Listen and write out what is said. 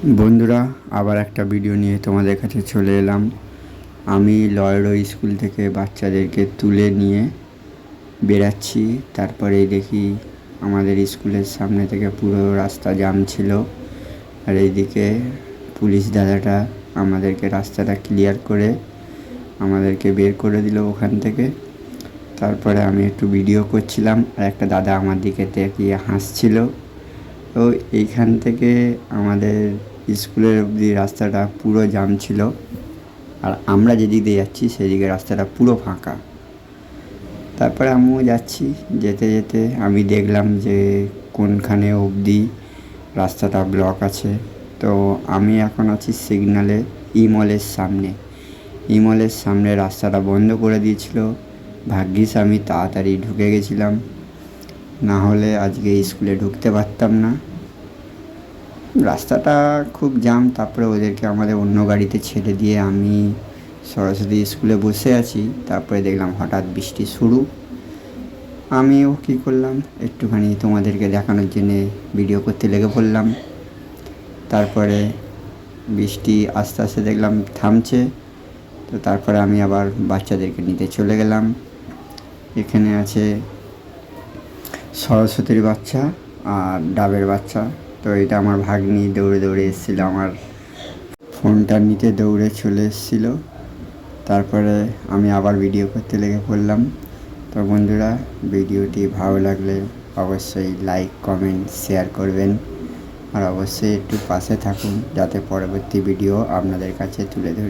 বন্ধুরা, আবার একটা ভিডিও নিয়ে তোমাদের কাছে চলে এলাম। আমি লয়ডো স্কুল থেকে বাচ্চাদেরকে তুলে নিয়ে বেরাচ্ছি তারপরে দেখি আমাদের স্কুলের সামনে থেকে পুরো রাস্তা জাম ছিল। আর এইদিকে পুলিশ দাদাটা আমাদেরকে রাস্তাটা ক্লিয়ার করে আমাদেরকে বের করে দিল ওখান থেকে। তারপরে আমি একটু ভিডিও করছিলাম আর একটা দাদা আমার দিকে তাকিয়ে হাসছিল। তো এইখান থেকে আমাদের স্কুলের অবধি রাস্তাটা পুরো জাম ছিল। আর আমরা যেদিক দিয়ে যাচ্ছি, সেদিকে রাস্তাটা পুরো ফাঁকা। তারপরে আমিও যাচ্ছি, যেতে যেতে আমি দেখলাম যে কোনখানে অবধি রাস্তাটা ব্লক আছে। তো আমি এখন আছি সিগনালে ইমলের সামনে। ইমলের সামনে রাস্তাটা বন্ধ করে দিয়েছিল। ভাগ্যিস আমি তাড়াতাড়ি ঢুকে গেছিলাম। না হলে আজকে স্কুলে ঢুকতে পারতাম না। রাস্তাটা খুব জাম তারপরে ওদেরকে আমাদের অন্য গাড়িতে ছেড়ে দিয়ে আমি সরস্বতী স্কুলে বসে আছি। তারপরে দেখলাম হঠাৎ বৃষ্টি শুরু। আমিও কী করলাম? একটুখানি তোমাদেরকে দেখানোর জন্যে ভিডিও করতে লেগে পড়লাম। তারপরে বৃষ্টি আস্তে আস্তে দেখলাম থামছে। তো তারপরে আমি আবার বাচ্চাদেরকে নিতে চলে গেলাম। এখানে আছে সরস্বতীর বাচ্চা আর ডাবের বাচ্চা। তো এটা আমার ভাগ্নি দৌড়ে দৌড়ে এসেছিল, আমার ফোনটা নিতে দৌড়ে চলে এসেছিল। তারপরে আমি আবার ভিডিও করতে লেগে পড়লাম। তো বন্ধুরা, ভিডিওটি ভালো লাগলে অবশ্যই লাইক কমেন্ট শেয়ার করবেন। আর অবশ্যই একটু পাশে থাকুন, যাতে পরবর্তী ভিডিও আপনাদের কাছে তুলে ধরি।